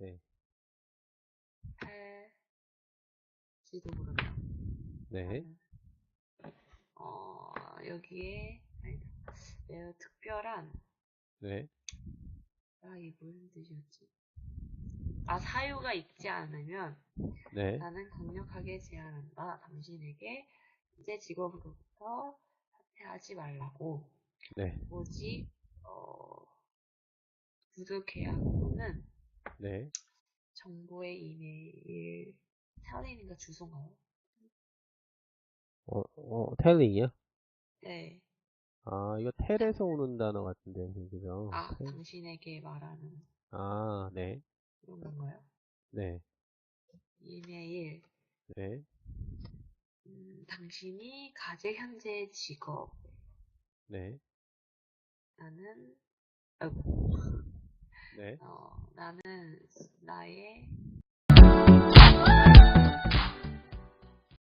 네. 할지도 모른다. 네. 나는. 어, 여기에, 아니다. 매우 특별한, 네. 아, 이게 무슨 뜻이었지? 아, 사유가 있지 않으면 네. 나는 강력하게 제안한다. 당신에게 이제 직업으로부터 사퇴하지 말라고. 네. 뭐지? 어, 계약 또는 네. 정보의 이메일 텔링인가 주소인가요? 어, 어, 텔링이요? 네. 아, 이거 텔에서 오는 단어 같은데, 그죠? 아, 텔? 당신에게 말하는 아, 네. 그런 건가요? 네. 이메일. 네. 음, 당신이 가제 현재 직업. 네. 나는, 아이고, 네. 어, 나는 나의